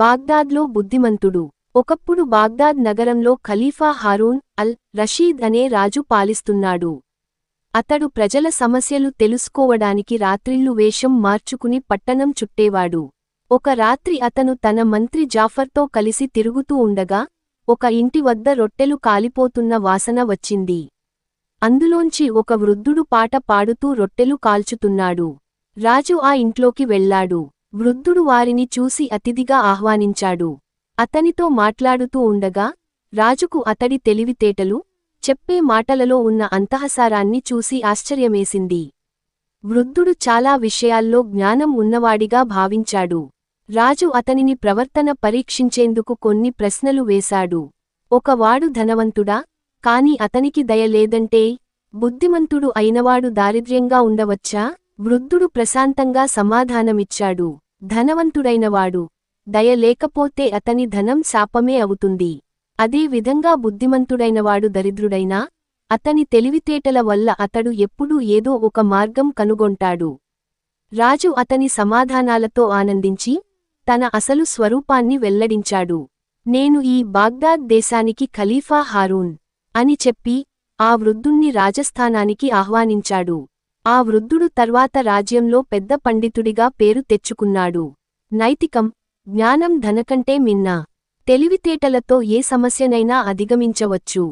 బాగ్దాద్లో బుద్ధిమంతుడు. ఒకప్పుడు బాగ్దాద్ నగరంలో ఖలీఫా హారూన్ అల్ రషీద్ అనే రాజు పాలిస్తున్నాడు. అతడు ప్రజల సమస్యలు తెలుసుకోవడానికి రాత్రిళ్ళు వేషం మార్చుకుని పట్టణం చుట్టేవాడు. ఒక రాత్రి అతను తన మంత్రి జాఫర్తో కలిసి తిరుగుతూ ఉండగా ఒక ఇంటి వద్ద రొట్టెలు కాలిపోతున్న వాసన వచ్చింది. అందులోంచి ఒక వృద్ధుడు పాట పాడుతూ రొట్టెలు కాల్చుతున్నాడు. రాజు ఆ ఇంట్లోకి వెళ్ళాడు. వృద్ధుడు వారిని చూసి అతిథిగా ఆహ్వానించాడు. అతనితో మాట్లాడుతూ ఉండగా రాజుకు అతడి తెలివితేటలు చెప్పే మాటలలో ఉన్న అంతఃసారాన్ని చూసి ఆశ్చర్యమేసింది. వృద్ధుడు చాలా విషయాల్లో జ్ఞానం ఉన్నవాడిగా భావించాడు. రాజు అతనిని ప్రవర్తన పరీక్షించేందుకు కొన్ని ప్రశ్నలు వేశాడు. ఒకవాడు ధనవంతుడా? కాని అతనికి దయ లేదంటే బుద్ధిమంతుడు అయినవాడు దారిద్ర్యంగా ఉండవచ్చా? వృద్ధుడు ప్రశాంతంగా సమాధానమిచ్చాడు. ధనవంతుడైనవాడు. దయ లేకపోతే అతని ధనం శాపమే అవుతుంది. అదే విధంగా బుద్ధిమంతుడైనవాడు దరిద్రుడైనా అతని తెలివితేటల వల్ల అతడు ఎప్పుడూ ఏదో ఒక మార్గం కనుగొంటాడు. రాజు అతని సమాధానాలతో ఆనందించి తన అసలు స్వరూపాన్ని వెల్లడించాడు. నేను ఈ బాగ్దాద్ దేశానికి ఖలీఫా హారూన్ అని చెప్పి ఆ వృద్ధుణ్ణి రాజస్థానానికి ఆహ్వానించాడు. ఆ వృద్ధుడు తర్వాత రాజ్యంలో పెద్ద పండితుడిగా పేరు తెచ్చుకున్నాడు. నైతికం జ్ఞానం ధనకంటే మిన్నా. తెలివితేటలతో ఏ సమస్యనైనా అధిగమించవచ్చు.